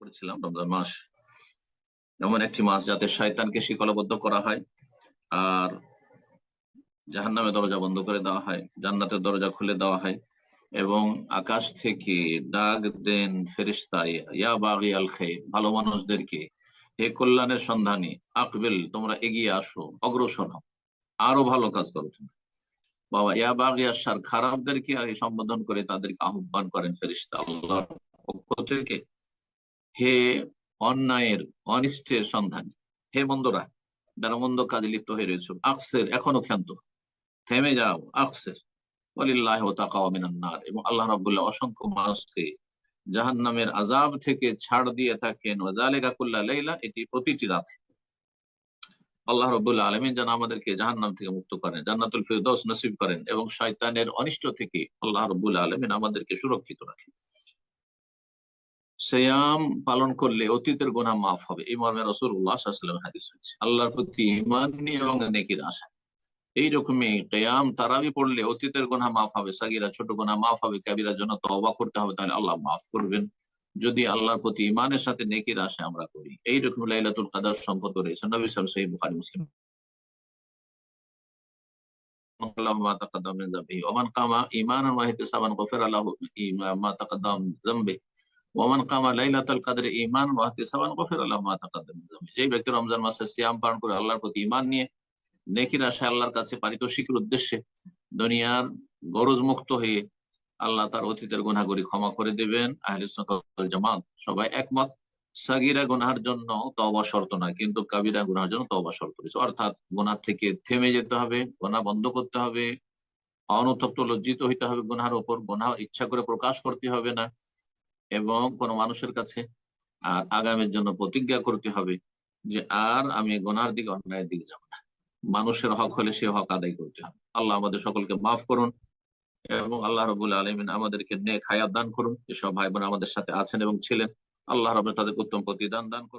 করেছিলাম রমজান মাস। এমন একটি মাস যাতে শয়তানকে শিকলবদ্ধ করা হয় আর জাহান্নামের দরজা বন্ধ করে দেওয়া হয়, জান্নাতের দরজা খুলে দেওয়া হয় এবং আকাশ থেকে ডাক দেন ইয়া বাগি আল খে ভালো মানুষদেরকে, হে কল্যাণের সন্ধানী, আকবেল, তোমরা এগিয়ে আসো, অগ্রসর হও, আরও ভালো কাজ করো তুমি। বাবা, ইয়া বাগি আসার খারাপদেরকে সম্বোধন করে তাদেরকে আহ্বান করেন ফেরিস্তা আল্লাহর পক্ষ থেকে হে অন্যায়ের, অনিষ্টের সন্ধান। হে মন্দরা যারা মন্দ কাজে লিপ্ত হয়ে রয়েছে। আকসের এখনও ক্ষান্ত। থেমে যাও, আকসের। এবং আল্লাহ অসংখ্য মানুষকে জাহান্নামের আযাব থেকে ছাড় দিয়ে থাকেন। ওয়া যালিকা লাইলা, এটি প্রতিটি রাতে। আল্লাহ রাব্বুল আলামিন যেন আমাদেরকে জাহান্নাম থেকে মুক্ত করেন, জান্নাতুল ফিরদৌস নসিব করেন এবং শয়তানের অনিষ্ট থেকে আল্লাহ রাব্বুল আলামিন আমাদেরকে সুরক্ষিত রাখেন। সিয়াম পালন করলে অতীতের গোনা মাফ হবে। এই মর্মে সাল্লাল্লাহু হাদিস হয়েছে আল্লাহর প্রতি নিয়ে এবং নেকির আশা। এইরকমই কেয়াম, তারাবি পড়লে অতীতের গোনা মাফ হবে, সাগিরা ছোট গোনা মাফ হবে কাবিরার জন্য তওবা করতে হবে, তাহলে আল্লাহ মাফ করবেন। যদি আল্লাহর প্রতি ইমানের সাথে নেকির আশা আমরা করি। এইরকম লাইলাতুল কাদার সম্পদ রয়েছে। নবী সাল সহি বুখারী মুসলিম। মিন ওমান কামা ঈমানান ওয়া ইহতিসাবান গফিরা লাহু মা তাকাদ্দাম যামবিহি ওমান কামা কদরে ঈমানান ওয়া ইহতিসাবান গফিরা লাহু মা তাকাদ্দাম মিন যামবিহি যে ব্যক্তি রমজান মাসে সিয়াম পালন করে আল্লাহর প্রতি ঈমান নিয়ে নেকির আল্লাহর কাছে পারিতোষিকের উদ্দেশ্যে দুনিয়ার গরজ মুক্ত হয়ে আল্লাহ তার অতীতের গুনাহগুলি ক্ষমা করে দেবেন। আহলে জামাত সবাই একমত, সাগিরা গুনার জন্য তওবা শর্ত না কিন্তু কাবিরা গুনার জন্য তওবা শর্ত রয়েছে। অর্থাৎ গুনাহ থেকে থেমে যেতে হবে, গুনাহ বন্ধ করতে হবে, অনুতপ্ত লজ্জিত হইতে হবে গুনার উপর। গুনাহ ইচ্ছা করে প্রকাশ করতে হবে না। এবং কোন মানুষের কাছে আর আগামীর জন্য প্রতিজ্ঞা করতে হবে যে আর আমি গোনার দিকে, অন্যায়ের দিকে যাব না। মানুষের হক হলে সে হক আদায় করতে হবে। আল্লাহ আমাদের সকলকে মাফ করুন এবং আল্লাহ রবুল আলমিন আমাদেরকে নেক হায়াত দান করুন। এসব ভাই বোন আমাদের সাথে আছেন এবং ছিলেন, আল্লাহ রব তাদের উত্তম প্রতিদান দান করুন।